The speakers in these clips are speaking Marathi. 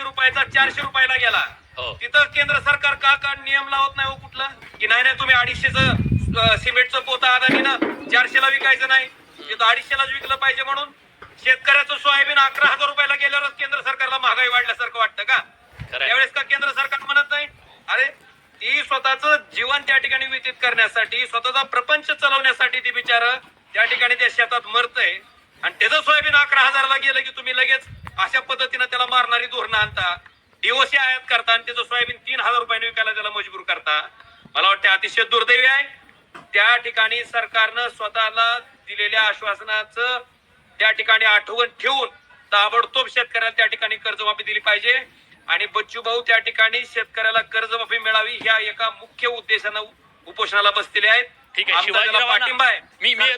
पाचशे रुपयाचा चारशे रुपयाला गेला. हो. तिथं केंद्र सरकार का का नियम लावत नाही हो कुठलं? की नाही नाही तुम्ही अडीचशेच सिमेंटचं पोतं अदानीनं चारशेला विकायचं नाही. तिथं अडीचशेलाच विकलं पाहिजे म्हणून शेतकऱ्याचं सोयाबीन अकरा हजार रुपयाला गेल्यावरच केंद्र सरकारला महागाई वाढल्यासारखं वाटतं का? खरंय. त्यावेळेस का केंद्र सरकार म्हणत नाही? अरे ती स्वतःच जीवन त्या ठिकाणी व्यतीत करण्यासाठी स्वतःचा प्रपंच चालवण्यासाठी ती बिचार त्या ठिकाणी त्या शेतात मरतय. आणि त्याचं सोयाबीन अकरा हजारला गेलं की तुम्ही लगेच अशा पद्धतीनं त्याला मारणारी धोरणं आणता. डिओसी आयात करता आणि त्याचं सोयाबीन तीन हजार रुपयाने विकायला त्याला मजबूर करता. मला वाटतं अतिशय दुर्दैवी आहे. त्या ठिकाणी सरकारनं स्वतःला दिलेल्या आश्वासनाचं त्या ठिकाणी आठवण ठेवून ताबडतोब शेतकऱ्याला त्या ठिकाणी कर्जमाफी दिली पाहिजे. आणि बच्चू भाऊ त्या ठिकाणी शेतकऱ्याला कर्जमाफी मिळावी ह्या एका मुख्य उद्देशानं उपोषणाला बसलेले आहेत. ठीक आहे, पाठिंबा आहे. मी-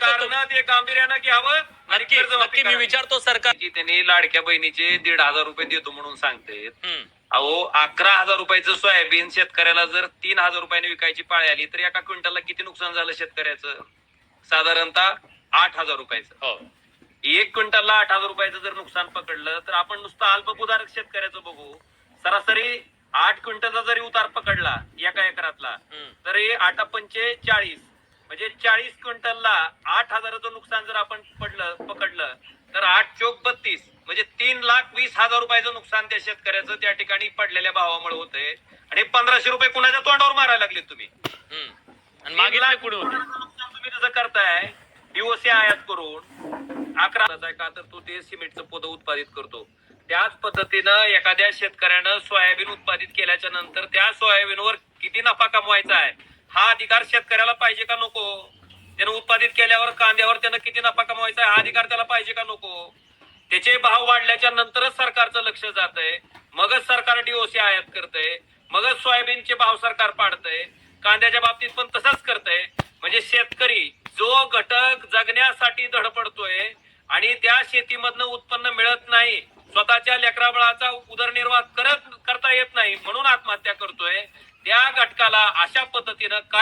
गांभीर्यानं घ्यावं. नक्की मी. विचारतो सरकार की त्यांनी लाडक्या बहिणीचे दीड हजार रुपये देतो म्हणून सांगते. अहो अकरा हजार रुपयाचं सोयाबीन शेतकऱ्याला जर तीन हजार रुपयाने विकायची पाळी आली तर एका क्विंटलला किती नुकसान झालं शेतकऱ्याचं साधारणतः आठ हजार रुपयाचं हो एक क्विंटलला आठ हजार रुपयाचं जर नुकसान पकडलं तर आपण नुसतं अल्पभूधारक शेतकऱ्याचं बघू सरासरी आठ क्विंटलचा जरी उतार पकडला एका एकरातला. तरी आठ पंचे चाळीस म्हणजे चाळीस क्विंटलला आठ हजाराचं नुकसान जर आपण पडलं पकडलं तर आठ चोक बत्तीस म्हणजे तीन लाख वीस हजार रुपयाचं नुकसान त्या शेतकऱ्याचं त्या ठिकाणी पडलेल्या भावामुळे होतंय. आणि पंधराशे रुपये कुणाच्या तोंडावर मारायला लागले तुम्ही. आणि कुठे होते तुम्ही जसं करताय डीओसी आयात करून अकरा का? तर तो ते सिमेंटचं पद उत्पादित करतो. त्याच पद्धतीनं एखाद्या शेतकऱ्यानं सोयाबीन उत्पादित केल्याच्यानंतर त्या सोयाबीनवर किती नफा कमवायचा आहे? हा अधिकार शेतकऱ्याला पाहिजे का नको? त्यानं उत्पादित केल्यावर कांद्यावर त्यानं किती नफा कमवायचा आहे? हा अधिकार त्याला पाहिजे का नको? त्याचे भाव वाढल्याच्या नंतरच सरकारचं लक्ष जात आहे मगच सरकार डीओसी आयात करतंय. मगच सोयाबीनचे भाव सरकार पाडतंय. कांद्याच्या बाबतीत पण तसंच करतंय. म्हणजे शेतकरी जो घटक जगण्यासाठी धडपडतोय आणि त्या शेतीमधनं उत्पन्न मिळत नाही स्वतःच्या लेकराबळाचा उदरनिर्वाह करत करता येत नाही म्हणून आत्महत्या करतोय त्या घटकाला अशा पद्धतीनं